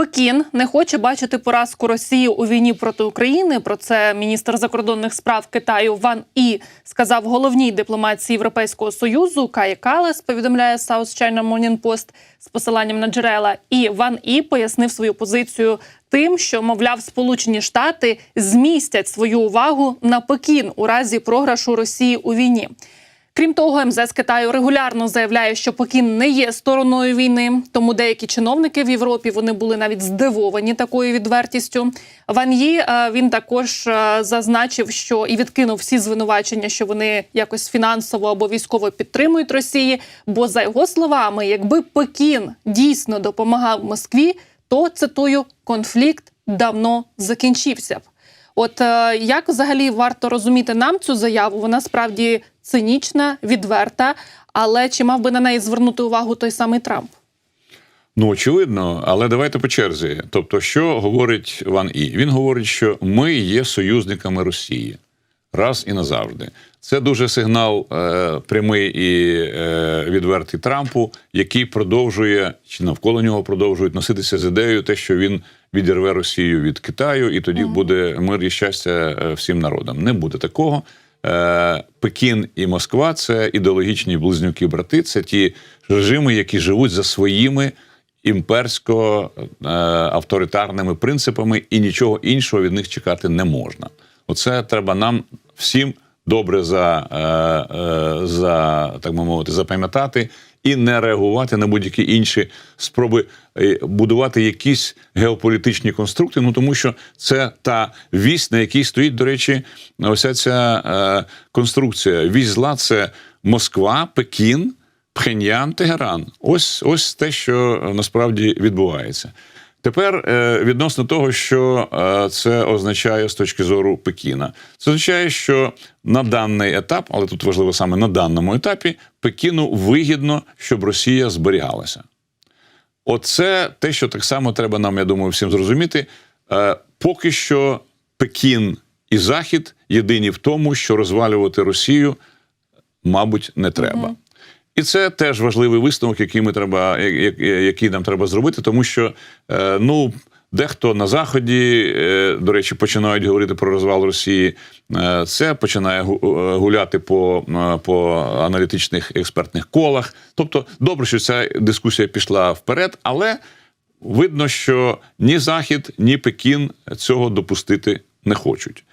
Пекін не хоче бачити поразку Росії у війні проти України. Про це міністр закордонних справ Китаю Ван І сказав головній дипломатії Європейського союзу Кає Калес. Повідомляє South China Morning Post з посиланням на джерела. І Ван І пояснив свою позицію тим, що мовляв, Сполучені Штати змістять свою увагу на Пекін у разі програшу Росії у війні. Крім того, МЗС Китаю регулярно заявляє, що Пекін не є стороною війни. Тому деякі чиновники в Європі вони були навіть здивовані такою відвертістю. Ван Ї е, він також е, зазначив, що і відкинув всі звинувачення, що вони якось фінансово або військово підтримують Росії. Бо за його словами, якби Пекін дійсно допомагав Москві, то цитую конфлікт давно закінчився б. От е, як взагалі варто розуміти нам цю заяву? Вона справді цинічна, відверта. Але чи мав би на неї звернути увагу той самий Трамп? Ну, очевидно, але давайте по черзі. Тобто, що говорить Ван І? Він говорить, що ми є союзниками Росії раз і назавжди. Це дуже сигнал е, прямий і е, відвертий Трампу, який продовжує чи навколо нього продовжують носитися з ідеєю, те, що він відірве Росію від Китаю, і тоді буде мир і щастя е, всім народам. Не буде такого. Е, Пекін і Москва це ідеологічні близнюки брати. Це ті режими, які живуть за своїми імперсько е, авторитарними принципами, і нічого іншого від них чекати не можна. Оце треба нам всім добре за, е, е, за так би мовити, запам'ятати і не реагувати на будь-які інші спроби е, будувати якісь геополітичні конструкти. Ну тому що це та вісь, на якій стоїть, до речі, ося ця конструкція. Вісь зла це Москва, Пекін. Пхеньян, Тегеран. Ось ось те, що насправді відбувається. Тепер е, відносно того, що е, це означає з точки зору Пекіна, це означає, що на даний етап, але тут важливо саме на даному етапі, Пекіну вигідно, щоб Росія зберігалася. Оце те, що так само треба нам, я думаю, всім зрозуміти. Е, поки що Пекін і Захід єдині в тому, що розвалювати Росію, мабуть, не треба. І це теж важливий висновок, який ми треба, який нам треба зробити, тому що е, ну. Дехто на заході, е, до речі, починають говорити про розвал Росії. Е, Це починає гуляти по, по аналітичних експертних колах. Тобто, добре, що ця дискусія пішла вперед, але видно, що ні Захід, ні Пекін цього допустити не хочуть.